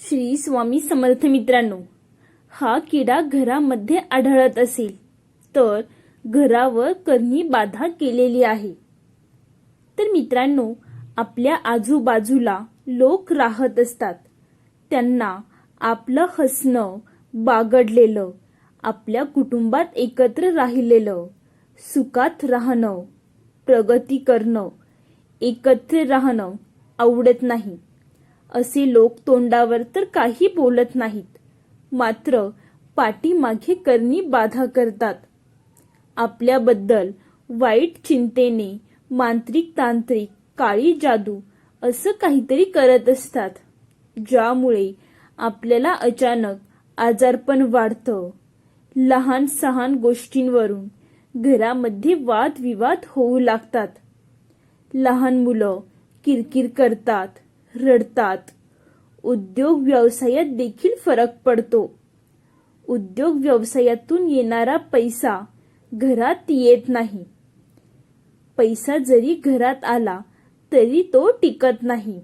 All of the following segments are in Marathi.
श्री स्वामी समर्थ मित्रांनो हा किडा घरामध्ये आढळत असेल तर घरावर करणी बाधा केलेली आहे. तर मित्रांनो आपल्या आजूबाजूला लोक राहत असतात. त्यांना आपलं हसणं बागडलेलं आपल्या कुटुंबात एकत्र राहिलेलं सुखात राहणं प्रगती करणं एकत्र राहणं आवडत नाही. असे लोक तोंडावर तर काही बोलत नाहीत. मात्र पाठीमागे करणी बाधा करतात. आपल्याबद्दल वाईट चिंतेने मांत्रिक तांत्रिक काळी जादू असं काहीतरी करत असतात. ज्यामुळे आपल्याला अचानक आजारपण वाढतं. लहान सहान गोष्टींवरून घरामध्ये वादविवाद होऊ लागतात. लहान मुलं किरकिर करतात. रडतात. उद्योग व्यवसायात देखील फरक पडतो. उद्योग व्यवसायातून येणारा पैसा घरात येत नाही. पैसा जरी घरात आला तरी तो टिकत नाही.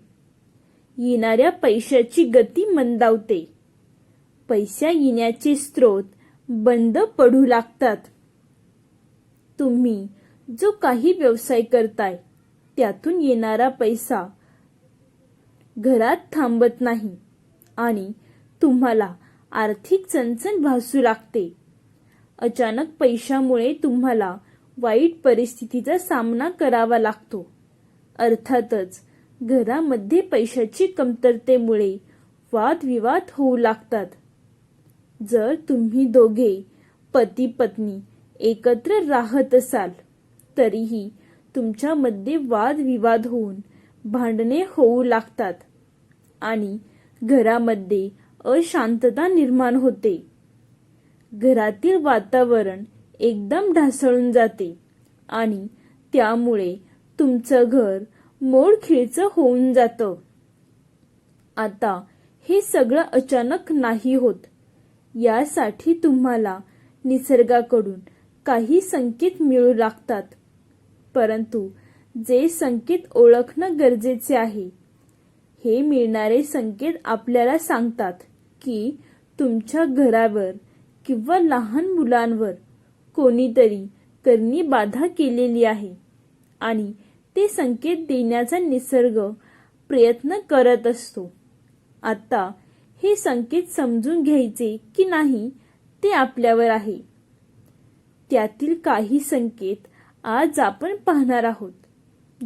येणाऱ्या पैशाची गती मंदावते. पैसा येण्याचे स्रोत बंद पडू लागतात. तुम्ही जो काही व्यवसाय करताय त्यातून येणारा पैसा घरात थांबत नाही. आणि तुम्हाला आर्थिक चणचण भासू लागते. अचानक पैशामुळे तुम्हाला वाईट परिस्थितीचा सामना करावा लागतो. अर्थातच घरामध्ये पैशाची कमतरतेमुळे वादविवाद होऊ लागतात. जर तुम्ही दोघे पती पत्नी एकत्र राहत असाल तरीही तुमच्यामध्ये वादविवाद होऊन भांडणे होऊ लागतात आणि घरामध्ये अशांतता निर्माण होते. घरातील वातावरण एकदम ढासळून जाते आणि त्यामुळे तुमचं घर मोडखिळचं होऊन जातं. आता हे सगळं अचानक नाही होत. यासाठी तुम्हाला निसर्गाकडून काही संकेत मिळू लागतात. परंतु जे संकेत ओळखणं गरजेचे आहे. हे मिळणारे संकेत आपल्याला सांगतात की तुमच्या घरावर किंवा लहान मुलांवर कोणीतरी करणी बाधा केलेली आहे आणि ते संकेत देण्याचा निसर्ग प्रयत्न करत असतो. आता हे संकेत समजून घ्यायचे की नाही ते आपल्यावर आहे. त्यातील काही संकेत आज आपण पाहणार आहोत.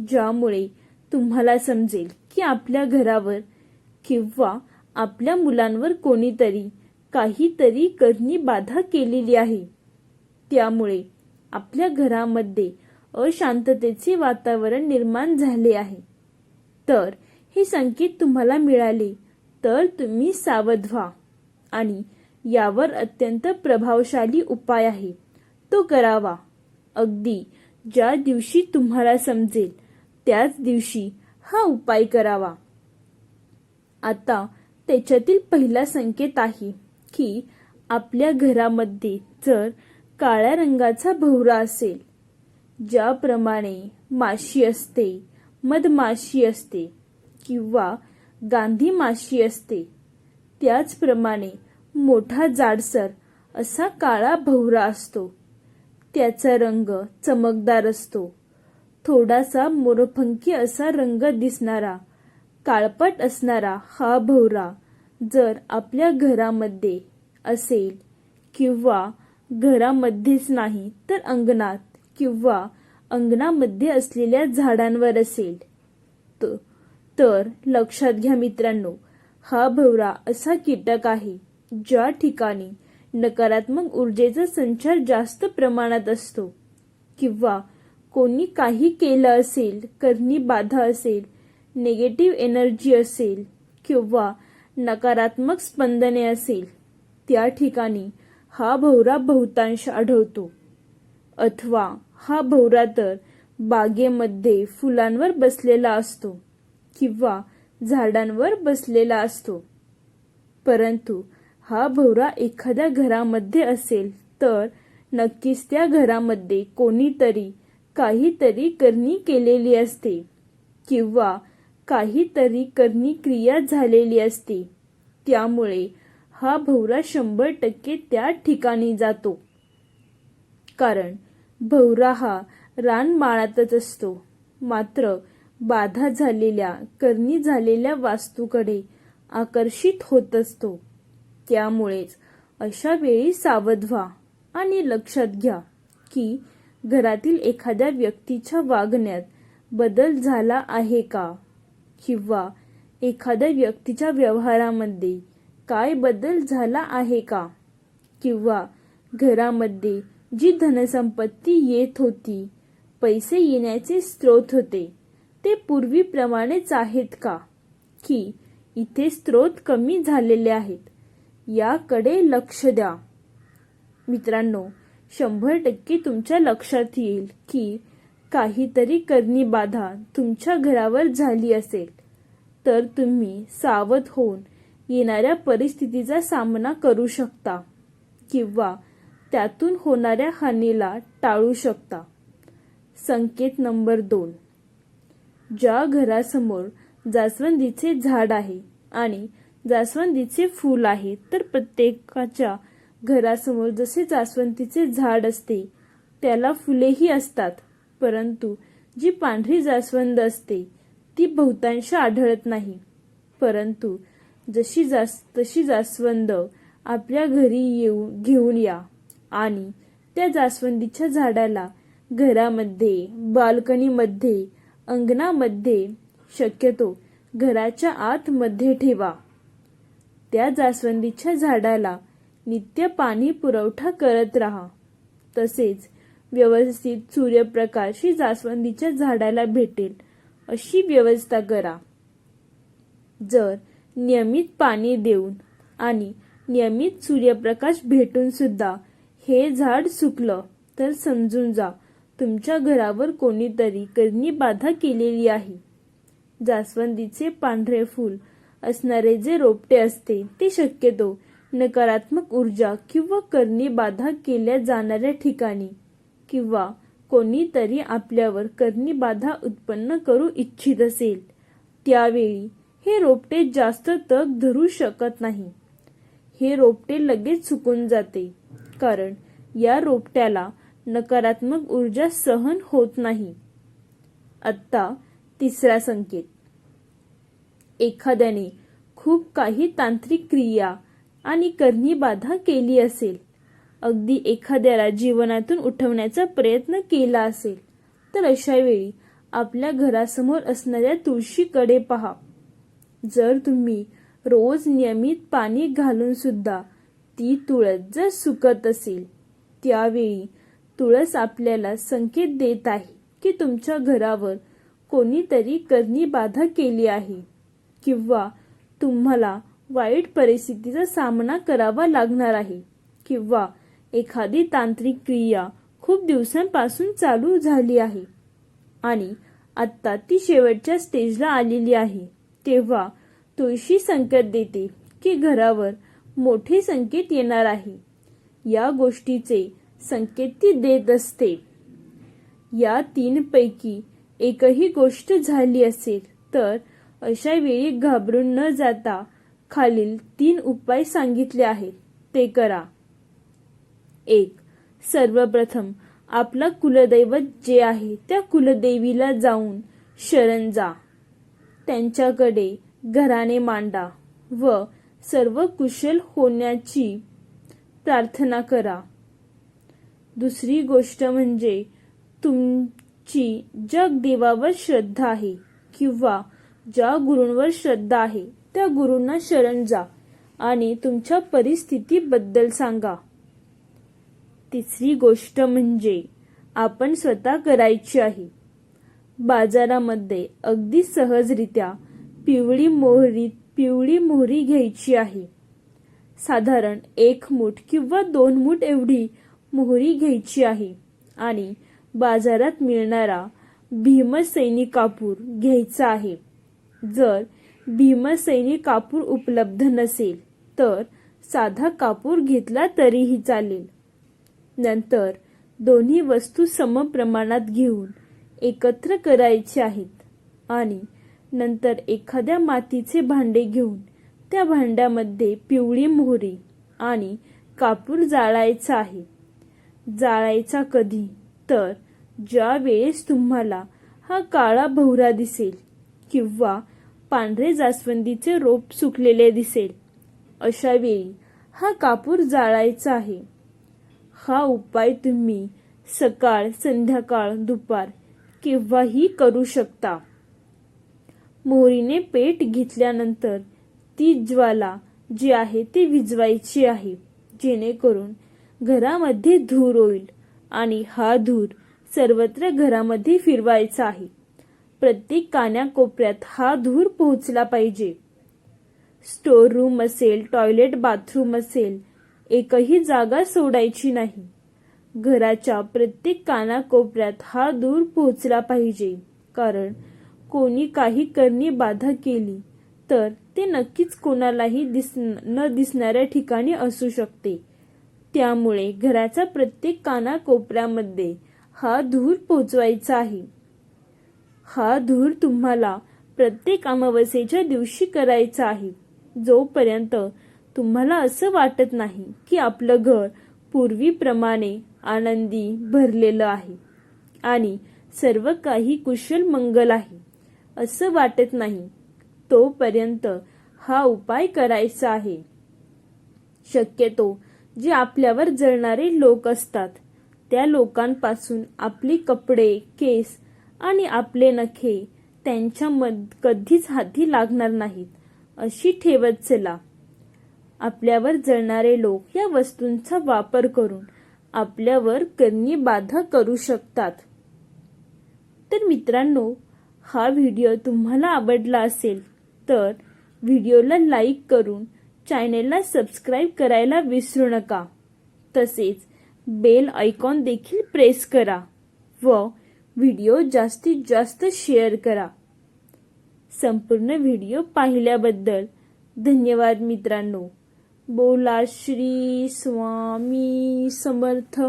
ज्यामुळे तुम्हाला समजेल की आपल्या घरावर किंवा आपल्या मुलांवर कोणीतरी काहीतरी करणी बाधा केलेली आहे. त्यामुळे आपल्या घरामध्ये अशांततेचे वातावरण निर्माण झाले आहे. तर हे संकेत तुम्हाला मिळाले तर तुम्ही सावध व्हा. आणि यावर अत्यंत प्रभावशाली उपाय आहे. तो करावा. अगदी ज्या दिवशी तुम्हाला समजेल त्याच दिवशी हा उपाय करावा. आता त्याच्यातील पहिला संकेत आहे की आपल्या घरामध्ये जर काळ्या रंगाचा भोवरा असेल ज्याप्रमाणे माशी असते मधमाशी असते किंवा गांधी माशी असते त्याचप्रमाणे मोठा जाडसर असा काळा भोवरा असतो. त्याचा रंग चमकदार असतो. थोडासा मोरपंखी असा रंग दिसणारा काळपट असणारा हा भोवरा जर आपल्या घरामध्ये असेल किंवा घरामध्येच नाही तर अंगणात किंवा अंगणामध्ये असलेल्या झाडांवर असेल. त- तर लक्षात घ्या मित्रांनो हा भवरा असा कीटक आहे ज्या ठिकाणी नकारात्मक ऊर्जेचा संचार जास्त प्रमाणात असतो किंवा कोणी काही केलं असेल करणी बाधा असेल निगेटिव्ह एनर्जी असेल किंवा नकारात्मक स्पंदने असेल त्या ठिकाणी हा भवरा बहुतांश आढळतो. अथवा हा भवरा तर बागेमध्ये फुलांवर बसलेला असतो किंवा झाडांवर बसलेला असतो. परंतु हा भवरा एखाद्या घरामध्ये असेल तर नक्कीच त्या घरामध्ये कोणीतरी काहीतरी करणी केलेली असते किंवा काहीतरी करणी क्रिया झालेली असते. त्यामुळे हा भवरा शंभर टक्के त्या ठिकाणी जातो. कारण भवरा हा रानमाळातच असतो. मात्र बाधा झालेल्या करणी झालेल्या वास्तूकडे आकर्षित होत असतो. त्यामुळेच अशा वेळी सावध व्हा आणि लक्षात घ्या की घरातील एखाद्या व्यक्तीच्या वागण्यात बदल झाला आहे का? किंवा एखाद्या व्यक्तीच्या व्यवहारामध्ये काय बदल झाला आहे का? किंवा घरामध्ये जी धनसंपत्ती येत होती पैसे येण्याचे स्रोत होते ते पूर्वीप्रमाणेच आहेत का? की इथे स्रोत कमी झालेले आहेत याकडे लक्ष द्या. मित्रांनो शंभर टक्के तुमच्या लक्षात येईल की काहीतरी करणी बाधा तुमच्या घरावर झाली असेल. तर तुम्ही सावध होऊन येणाऱ्या परिस्थितीचा सामना करू शकता किंवा त्यातून होणाऱ्या हानीला टाळू शकता. संकेत नंबर दोन. ज्या घरासमोर जास्वंदीचे झाड आहे आणि जास्वंदीचे फूल आहे तर प्रत्येकाच्या घरासमोर जसे जास्वंदीचे झाड असते त्याला फुलेही असतात. परंतु जी पांढरी जास्वंद असते ती बहुतांश आढळत नाही. परंतु जशी जास तशी जास्वंद आपल्या घरी येऊ घेऊन या आणि त्या जास्वंदीच्या झाडाला घरामध्ये बाल्कनीमध्ये अंगणामध्ये शक्यतो घराच्या आतमध्ये ठेवा. त्या जास्वंदीच्या झाडाला नित्य पाणी पुरवठा करत राहा. तसेच व्यवस्थित सूर्यप्रकाश ही जास्वंदीच्या झाडाला भेटेल अशी व्यवस्था करा. जर नियमित पाणी देऊन आणि नियमित सूर्यप्रकाश भेटून सुद्धा हे झाड सुकलं तर समजून जा तुमच्या घरावर कोणीतरी करणी बाधा केलेली आहे. जास्वंदीचे पांढरे फूल असणारे जे रोपटे असते ते शक्यतो नकारात्मक ऊर्जा किंवा करणी बाधा केल्या जाणाऱ्या ठिकाणी किंवा कोणीतरी आपल्यावर करणी बाधा उत्पन्न करू इच्छित असेल त्यावेळी हे रोपटे जास्त तग धरू शकत नाही. हे रोपटे लगेच सुकून जाते कारण या रोपट्याला नकारात्मक ऊर्जा सहन होत नाही. आत्ता तिसरा संकेत. एखाद्याने खूप काही तांत्रिक क्रिया आणि करणी बाधा केली असेल. अगदी एखाद्याला जीवनातून उठवण्याचा प्रयत्न केला असेल तर अशा वेळी आपल्या घरासमोर असणाऱ्या तुळशीकडे पहा. जर तुम्ही रोज नियमित पाणी घालून सुद्धा ती तुळस जर सुकत असेल त्यावेळी तुळस आपल्याला संकेत देत आहे की तुमच्या घरावर कोणीतरी करणी बाधा केली आहे किंवा तुम्हाला वाईट परिस्थितीचा सामना करावा लागणार आहे किंवा एखादी तांत्रिक क्रिया खूप दिवसांपासून चालू झाली आहे. आणि आत्ता ती शेवटच्या स्टेजला आलेली आहे. तेव्हा तुळशी संकेत देते की घरावर मोठे संकेत येणार आहे. या गोष्टीचे संकेत ती देत असते. या तीन पैकी एकही गोष्ट झाली असेल तर अशा वेळी घाबरून न जाता खालील तीन उपाय सांगितले आहेत. ते करा. एक सर्वप्रथम आपला कुलदैवत जे आहे त्या कुलदेवीला जाऊन शरण जा. त्यांच्याकडे घराने मांडा व सर्व कुशल होण्याची प्रार्थना करा. दुसरी गोष्ट म्हणजे तुमची जगदेवावर श्रद्धा आहे किंवा ज्या गुरूंवर श्रद्धा आहे त्या गुरूंना शरण जा आणि तुमच्या परिस्थितीबद्दल सांगा. तिसरी गोष्ट म्हणजे आपण स्वतः करायची आहे. बाजारामध्ये अगदी सहजरित्या पिवळी मोहरी पिवळी मोहरी घ्यायची आहे. साधारण एक मूठ किंवा दोन मूठ एवढी मोहरी घ्यायची आहे आणि बाजारात मिळणारा भीमसैनी कापूर घ्यायचा आहे. जर भीमसैनी कापूर उपलब्ध नसेल तर साधा कापूर घेतला तरीही चालेल. नंतर दोन्ही वस्तू समप्रमाणात घेऊन एकत्र करायचे आहेत आणि नंतर एखाद्या मातीचे भांडे घेऊन त्या भांड्यामध्ये पिवळी मोहरी आणि कापूर जाळायचा आहे. जाळायचा कधी? तर ज्या वेळेस तुम्हाला हा काळा भोवरा दिसेल किंवा पांढरे जास्वंदीचे रोप सुकलेले दिसेल. अशा वेळी हा कापूर जाळायचा आहे. हा उपाय तुम्ही सकाळ संध्याकाळ दुपार केव्हाही करू शकता. मोहरीने पेट घेतल्यानंतर ती ज्वाला जी आहे ती विजवायची आहे. जेणेकरून घरामध्ये धूर होईल आणि हा धूर सर्वत्र घरामध्ये फिरवायचा आहे. प्रत्येक कानाकोपऱ्यात हा धूर पोहोचला पाहिजे. स्टोर रूम असेल टॉयलेट बाथरूम असेल एकही जागा सोडायची नाही. घराच्या प्रत्येक कानाकोपऱ्यात हा धूर पोहोचला पाहिजे. कारण कोणी काही करणी बाधा केली तर ते नक्कीच कोणालाही दिस न दिसणाऱ्या ठिकाणी असू शकते. त्यामुळे घराच्या प्रत्येक कानाकोपऱ्यामध्ये हा धूर पोचवायचा आहे. हा धूर तुम्हाला प्रत्येक अमावस्येच्या दिवशी करायचा आहे. जोपर्यंत तुम्हाला असं वाटत नाही की आपलं घर पूर्वीप्रमाणे आनंदी भरलेलं आहे आणि सर्व काही कुशल मंगल आहे असं वाटत नाही तोपर्यंत हा उपाय करायचा आहे. शक्यतो जे आपल्यावर जळणारे लोक असतात त्या लोकांपासून आपली कपडे केस आणि आपले नखे त्यांच्या कधीच हाती लागणार नाहीत अशी ठेवत चला. आपल्यावर जळणारे लोक या वस्तूंचा वापर करून आपल्यावर करणी बाधा करू शकतात. तर मित्रांनो हा व्हिडिओ तुम्हाला आवडला असेल तर व्हिडिओला लाईक करून चॅनेलला सबस्क्राईब करायला विसरू नका. तसेच बेल आयकॉन देखील प्रेस करा व व्हिडिओ जास्तीत जास्त शेअर करा. संपूर्ण व्हिडिओ पाहिल्याबद्दल धन्यवाद मित्रांनो. बोला श्री स्वामी समर्थ.